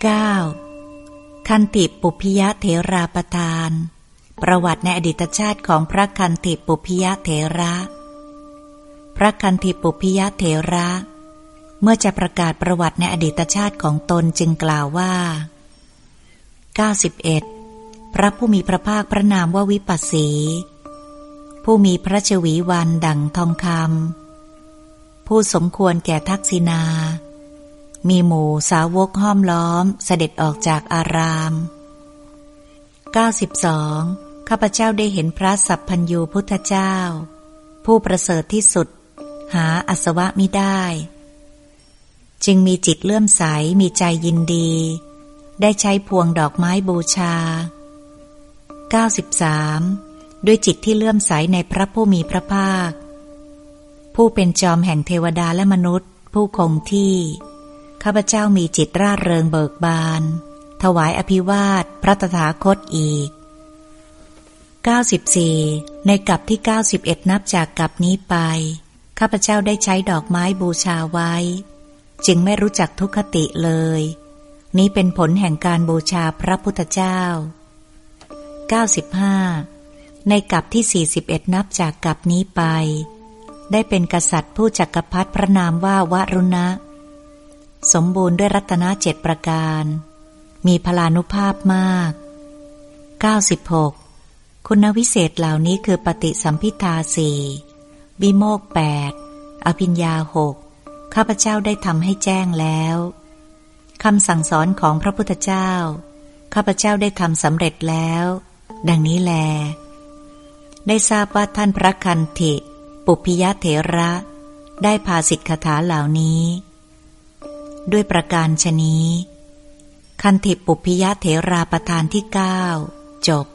9. คันติปุพิยะเถราประทาน ประวัติในอดีตชาติของพระคันติปุพิยะเถระ พระคันติปุพิยะเถระ เมื่อจะประกาศประวัติในอดีตชาติของตนจึงกล่าวว่า 91. พระผู้มีพระภาคพระนามว่าวิปัสสี ผู้มีพระชวีวันดังทองคำผู้สมควรแก่ทักษิณา มีหมู่สาวกห้อมล้อมเสด็จออกจากอาราม 92. ข้าพเจ้าได้เห็นพระสัพพัญญูพุทธเจ้า ผู้ประเสริฐที่สุด หาอสวะมิได้ จึงมีจิตเลื่อมใสมีใจยินดี ได้ใช้พวงดอกไม้บูชา 93. ด้วยจิตที่เลื่อมใสในพระผู้มีพระภาค ผู้เป็นจอมแห่งเทวดาและมนุษย์ ผู้คงที่ ข้าพเจ้ามีจิตร่าเริงเบิกบาน ถวายอภิวาทพระตถาคตอีก 94 ในกับที่ 91 นับจากกับนี้ไป ข้าพเจ้าได้ใช้ดอกไม้บูชาไว้ จึงไม่รู้จักทุกขติเลย นี้เป็นผลแห่งการบูชาพระพุทธเจ้า 95 ในกับที่ 41 นับจากกับนี้ไป ได้เป็นกษัตริย์ผู้จักรพรรดิพระนามว่าวรุณะ สมบูรณ์ด้วยรัตนเจ็ดประการ มีพลานุภาพมาก 96 คุณวิเศษเหล่านี้คือปฏิสัมพิทาสี่บิโมกแปดอภิญญาหกข้าพเจ้าได้ทำให้แจ้งแล้วคำสั่งสอนของพระพุทธเจ้า ข้าพเจ้าได้ทำสำเร็จแล้ว ดังนี้แล ได้ทราบว่าท่านพระคันธิ ปุพิยะเถระ ได้พาสิทธคถาเหล่านี้ ด้วยประการชนี้ คันธิปุพิยะเถราประธานที่เก้าจบ